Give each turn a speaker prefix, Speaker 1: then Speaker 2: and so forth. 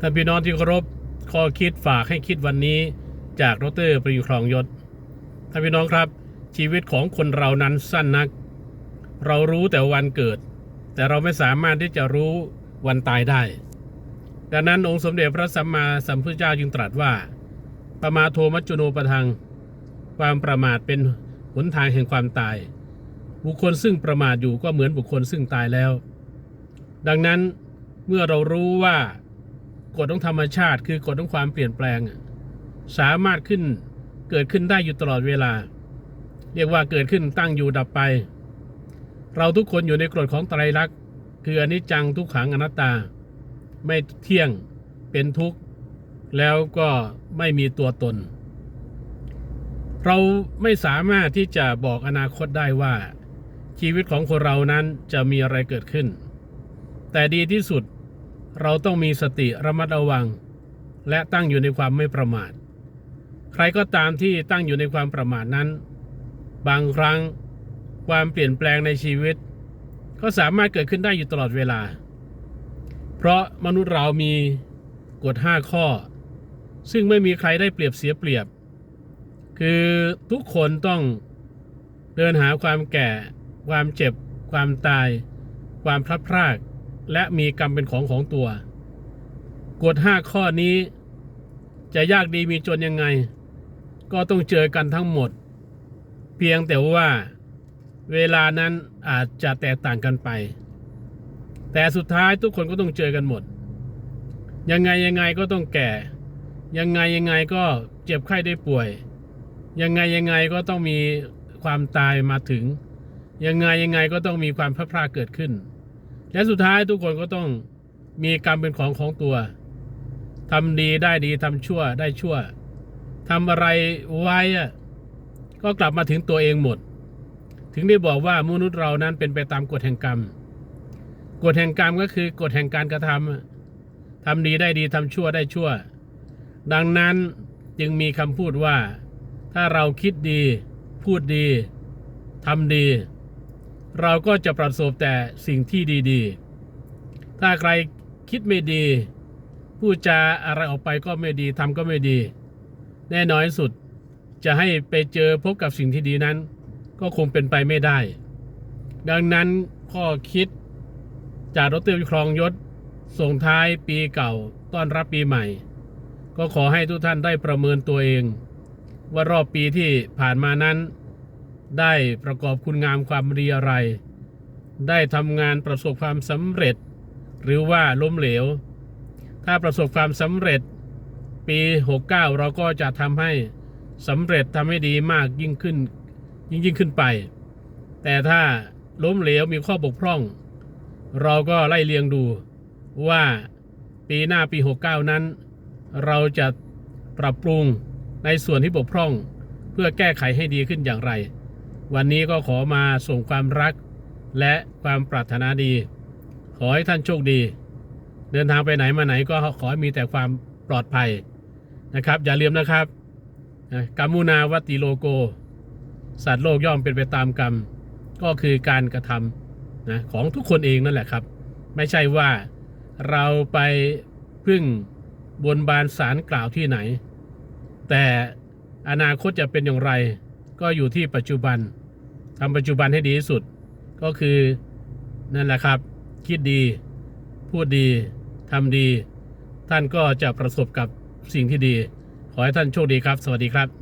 Speaker 1: ท่านพี่น้องที่เคารพข้อคิดฝากให้คิดวันนี้จากดรประยุครองยศท่านพี่น้องครับ ชีวิตของคนเรานั้นสั้นนัก เรารู้แต่วันเกิด แต่เราไม่สามารถที่จะรู้วันตายได้ ดังนั้นองค์สมเด็จพระสัมมาสัมพุทธเจ้าจึงตรัสว่าประมาโทมัจจุโนปทัง ความประมาทเป็นหนทางแห่งความตาย บุคคลซึ่งประมาทอยู่ก็เหมือนบุคคลซึ่งตายแล้ว ดังนั้นเมื่อเรารู้ว่า กฎของธรรมชาติ คือกฎของความเปลี่ยนแปลง สามารถขึ้นเกิดขึ้นได้อยู่ตลอดเวลา เรียกว่าเกิดขึ้นตั้งอยู่ดับไป เราทุกคนอยู่ในกฎของไตรลักษณ์คืออนิจจังทุกขังอนัตตา ไม่เที่ยงเป็นทุกข์ แล้วก็ไม่มีตัวตน เราไม่สามารถที่จะบอกอนาคตได้ว่า ชีวิตของคนเรานั้นจะมีอะไรเกิดขึ้น แต่ดีที่สุด เราต้องมีสติระมัดระวัง และตั้งอยู่ในความไม่ประมาท ใครก็ตามที่ตั้งอยู่ในความประมาทนั้น บางครั้งความเปลี่ยนแปลงในชีวิต ก็สามารถเกิดขึ้นได้อยู่ตลอดเวลา เพราะมนุษย์เรามีกฎ 5 ข้อ ซึ่งไม่มีใครได้เปรียบเสียเปรียบ คือทุกคนต้องเดินหาความแก่ ความเจ็บ ความตาย ความพลัดพราก และมีกรรมเป็นของของตัว กฎห้าข้อนี้ จะยากดีมีจนยังไง ก็ต้องเจอกันทั้งหมด เพียงแต่ว่าเวลานั้นอาจจะแตกต่างกันไป แต่สุดท้ายทุกคนก็ต้องเจอกันหมด ยังไงยังไงก็ต้องแก่ ยังไงยังไงก็เจ็บไข้ได้ป่วย ยังไงยังไงก็ต้องมีความตายมาถึง ยังไงยังไงก็ต้องมีความพลาดพลาดเกิดขึ้น และสุดท้ายทุกคนก็ต้องมีกรรมเป็นของของตัวทำดีได้ดีทำชั่วได้ชั่วทำอะไรไว้ก็กลับมาถึงตัวเองหมด ถึงได้บอกว่ามนุษย์เรานั้นเป็นไปตามกฎแห่งกรรม กฎแห่งกรรมก็คือกฎแห่งการกระทำทำดีได้ดีทำชั่วได้ชั่ว ดังนั้นจึงมีคำพูดว่า ถ้าเราคิดดี พูดดีทำดี เราก็จะประสบแต่สิ่งที่ดีๆ ถ้าใครคิดไม่ดีพูดจาอะไรออกไปก็ไม่ดีทำก็ไม่ดี แน่นอนสุดจะให้ไปเจอพบกับสิ่งที่ดีนั้น ก็คงเป็นไปไม่ได้ ดังนั้นข้อคิดจากดรวิครองยศส่งท้ายปีเก่าต้อนรับปีใหม่ ก็ขอให้ทุกท่านได้ประเมินตัวเอง ว่ารอบปีที่ผ่านมานั้น ได้ประกอบคุณงามความดีอะไร ได้ทำงานประสบความสำเร็จ หรือว่าล้มเหลว ถ้าประสบความสำเร็จ ปี 69 เราก็จะทำให้สำเร็จทำให้ดีมากยิ่งขึ้นยิ่งยิ่งขึ้นไป แต่ถ้าล้มเหลวมีข้อบกพร่อง เราก็ไล่เลียงดูว่าปีหน้าปี 69 นั้น เราจะปรับปรุงในส่วนที่บกพร่อง เพื่อแก้ไขให้ดีขึ้นอย่างไร วันนี้ก็ขอมาส่งความรักและความปรารถนาดี ขอให้ท่านโชคดี เดินทางไปไหนมาไหนก็ขอให้มีแต่ความปลอดภัยนะครับ อย่าลืมนะครับกรรมุนาวตติโลโก สัตว์โลกย่อมเป็นไปตามกรรม ก็คือการกระทำนะของทุกคนเองนั่นแหละครับ ไม่ใช่ว่าเราไปพึ่งบนบานสารกล่าวที่ไหน แต่อนาคตจะเป็นอย่างไร ก็อยู่ที่ปัจจุบัน ทำปัจจุบันให้ดีที่สุด ก็คือนั่นแหละครับ คิดดี พูดดีทำดี ท่านก็จะประสบกับสิ่งที่ดี ขอให้ท่านโชคดีครับ สวัสดีครับ